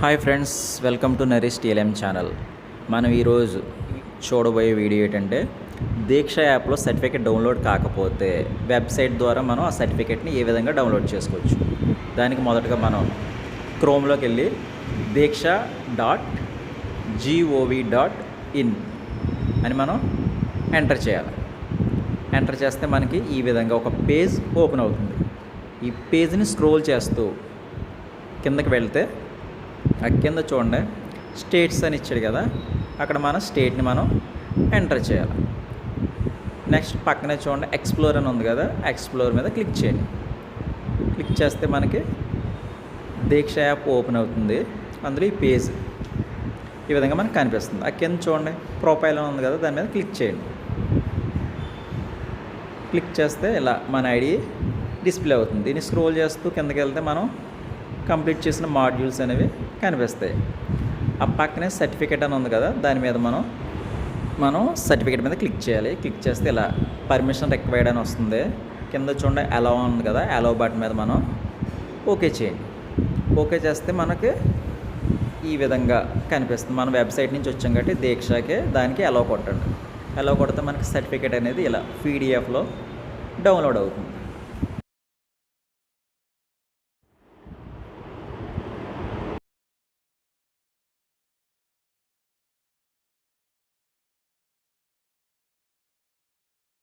Hi friends welcome to Naresh TLM channel మనం ఈరోజు చూడబోయే వీడియో ఏంటంటే దీక్ష యాప్లో సర్టిఫికేట్ డౌన్లోడ్ కాకపోతే వెబ్సైట్ ద్వారా మనం ఆ సర్టిఫికేట్ని ఏ విధంగా డౌన్లోడ్ చేసుకోవచ్చు? దానికి మొదటగా మనం క్రోమ్లోకి వెళ్ళి Diksha dot gov dot in అని మనం ఎంటర్ చేయాలి. ఎంటర్ చేస్తే మనకి ఈ విధంగా ఒక పేజ్ ఓపెన్ అవుతుంది. ఈ పేజ్ని స్క్రోల్ చేస్తూ కిందకి వెళ్తే కింద చూడండి. స్టేట్స్ అని ఇచ్చాడు కదా అక్కడ మన స్టేట్ని మనం ఎంటర్ చేయాలి. నెక్స్ట్ పక్కనే చూడండి ఎక్స్ప్లోర్ అని ఉంది కదా ఎక్స్ప్లోర్ మీద క్లిక్ చేయండి. క్లిక్ చేస్తే మనకి దీక్ష యాప్ ఓపెన్ అవుతుంది. అందులో ఈ పేజ్ ఈ విధంగా మనకు కనిపిస్తుంది. ఆ కింద చూడండి ప్రొఫైల్ అని ఉంది కదా దాని మీద క్లిక్ చేయండి. క్లిక్ చేస్తే ఇలా మన ఐడి డిస్ప్లే అవుతుంది. దీన్ని స్క్రోల్ చేస్తూ కిందకి వెళ్తే మనం కంప్లీట్ చేసిన మాడ్యూల్స్ అనేవి కనిపిస్తాయి. ఆ పక్కనే సర్టిఫికేట్ అని ఉంది కదా దాని మీద మనం మనం సర్టిఫికేట్ మీద క్లిక్ చేయాలి. క్లిక్ చేస్తే ఇలా పర్మిషన్ రిక్వైర్డ్ అని వస్తుంది. కింద చూడండి అలౌ ఉంది కదా అలౌ బటన్ మీద మనం ఓకే చేయండి. ఓకే చేస్తే మనకి ఈ విధంగా కనిపిస్తుంది. మన వెబ్సైట్ నుంచి వచ్చాం కాబట్టి దీక్షకే దానికి అలౌ కొట్టండి. అలౌ కొడితే మనకి సర్టిఫికేట్ అనేది ఇలా పీడిఎఫ్లో డౌన్లోడ్ అవుతుంది.